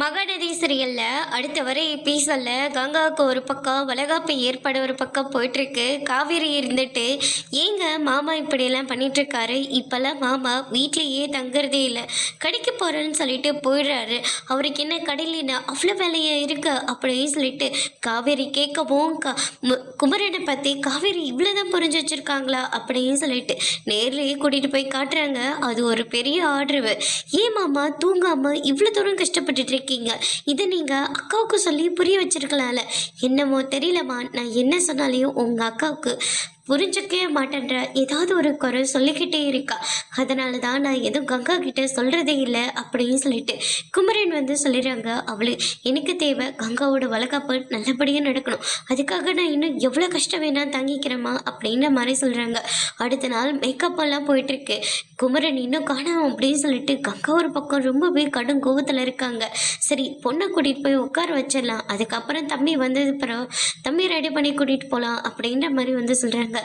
மகாநதி சீரியலில் அடுத்த வரை பீசல்ல கங்காவுக்கு ஒரு பக்கம் வளகாப்பு ஏற்பாடு ஒரு பக்கம் போயிட்டுருக்கு. காவேரி இருந்துட்டு ஏங்க மாமா இப்படியெல்லாம் பண்ணிகிட்ருக்காரு இப்போல்லாம் மாமா வீட்லேயே தங்குறதே இல்லை. கடைக்கு போகிறேன்னு சொல்லிட்டு போயிடுறாரு. அவருக்கு என்ன கடையில் அவ்வளோ வேலையா இருக்கு? அப்படின்னு சொல்லிட்டு காவேரி கேட்கவும் கா மு- குமரனை பற்றி காவேரி இவ்வளோ தான் புரிஞ்சு வச்சுருக்காங்களா? அப்படின்னு சொல்லிட்டு நேர்லேயே கூட்டிகிட்டு போய் காட்டுறாங்க. அது ஒரு பெரிய ஆர்டரு ஏன் மாமா தூங்காமல் இவ்வளோ தூரம் கஷ்டப்பட்டுட்டு இருக்கீங்க. இதை நீங்கள் அக்காவுக்கு சொல்லி புரிய வச்சிருக்கலாம்ல. என்னமோ தெரியலம்மா. நான் என்ன சொன்னாலையும் உங்கள் அக்காவுக்கு புரிஞ்சுக்கவே மாட்டேன்ற ஏதாவது ஒரு குறை சொல்லிக்கிட்டே இருக்கா. அதனால தான் நான் எதுவும் கங்கா கிட்ட சொல்கிறதே இல்லை அப்படின்னு சொல்லிட்டு குமரன் வந்து சொல்லிடுறாங்க அவளு எனக்கு தேவை கங்காவோட வழக்காப்பு நல்லபடியாக நடக்கணும். அதுக்காக நான் இன்னும் எவ்வளோ கஷ்டம் வேணால் தங்கிக்கிறேமா அப்படின்ற மாதிரி சொல்கிறாங்க அடுத்த நாள் மேக்கப் எல்லாம் போயிட்டுருக்கு. குமரன் இன்னும் காணாம அப்படின்னு சொல்லிட்டு கங்கா ஒரு பக்கம் ரொம்பவே கடும் கோபத்தில் இருக்காங்க. சரி பொண்ணை கூட்டிகிட்டு போய் உட்கார வச்சிடலாம். அதுக்கப்புறம் தம்பி வந்தது பிறகு தம்பி ரெடி பண்ணி கூட்டிகிட்டு போகலாம் அப்படின்ற மாதிரி வந்து சொல்கிறாங்க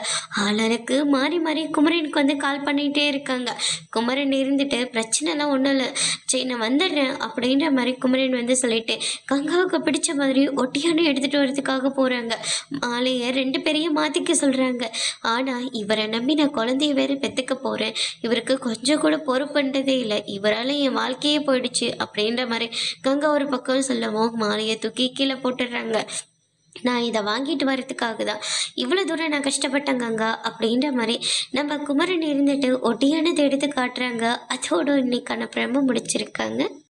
ஆளருக்கு மாறி மாறி குமரனுக்கு வந்து கால் பண்ணிகிட்டே இருக்காங்க. குமரன் இருந்துட்டு பிரச்சனைலாம் ஒன்றும் இல்லை. சரி நான் வந்துடுறேன் அப்படின்ற மாதிரி குமரன் வந்து சொல்லிட்டு கங்காவுக்கு பிடிச்ச மாதிரி ஒட்டியானம் எடுத்துகிட்டு வரதுக்காக போகிறாங்க மாலையை ரெண்டு பேரையும் மாற்றிக்க சொல்கிறாங்க ஆனால் இவரை நம்பி நான் குழந்தைய வேற பெற்றுக்க போகிறேன் இவருக்கு கொஞ்சம் கூட பொறுப்புன்றதே இல்லை. இவரால் என் வாழ்க்கையே போயிடுச்சு அப்படின்ற மாதிரி கங்கா ஒரு பக்கம் சொல்லவும் மாலையை தூக்கி கீழே போட்டுடுறாங்க. நான் இதை வாங்கிட்டு வரத்துக்காக தான் இவ்வளோ தூரம் நான் கஷ்டப்பட்டேன் கங்கா அப்படின்ற மாதிரி நம்ம குமரன் இருந்துட்டு ஒட்டியானது எடுத்து காட்டுறாங்க. அதோட இன்னைக்கான பிரம்பு முடிச்சிருக்காங்க.